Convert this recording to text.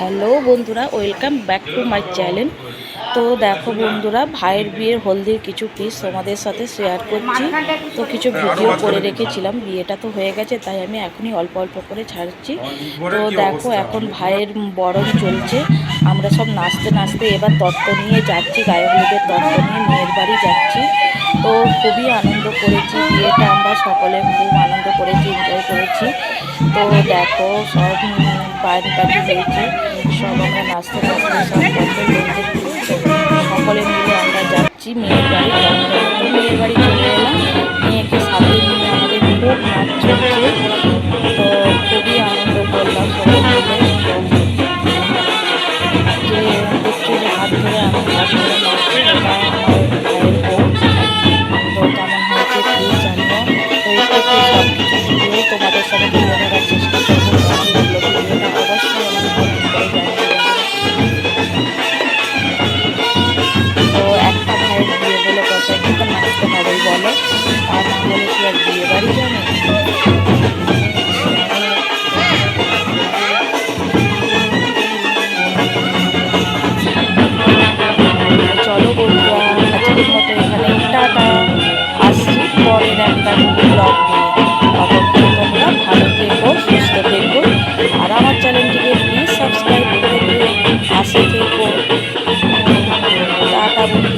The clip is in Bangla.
হ্যালো বন্ধুরা, welcome back to my channel. তো দেখো বন্ধুরা, ভাইয়ের বিয়ের হলদির কিছু পিস তোমাদের সাথে শেয়ার করছি। তো কিছু ভিডিও করে রেখেছিলাম, বিয়েটা তো হয়ে গেছে, তাই আমি এখনই অল্প অল্প করে ছাড়ছি। তো দেখো এখন ভাইয়ের বরণ চলছে, আমরা সব নাচতে নাচতে এবার তত্ত্ব নিয়ে যাচ্ছি গায়ে হলুদের তত্ত্ব নিয়ে মেয়ের বাড়ি যাচ্ছি। তো খুবই আনন্দ করেছি, বিয়েটা আমরা সকলে খুব আনন্দ করেছি এনজয় করেছি। তো দেখো সব বাইরে পাখি হয়েছে সব আমরা নাচতে সকলে মিলে আমরা যাচ্ছি, মেয়ের বাড়ি মেয়ের বাড়ি চলে এলাম। মেয়েকে সাথে নিয়ে আমাদের খুব নাচ চলছে। তো খুবই আনন্দ করলাম সকলে মিলে। যে দেখছি যে হাত ধরে আমি নাচ করে নাচছি Thank you.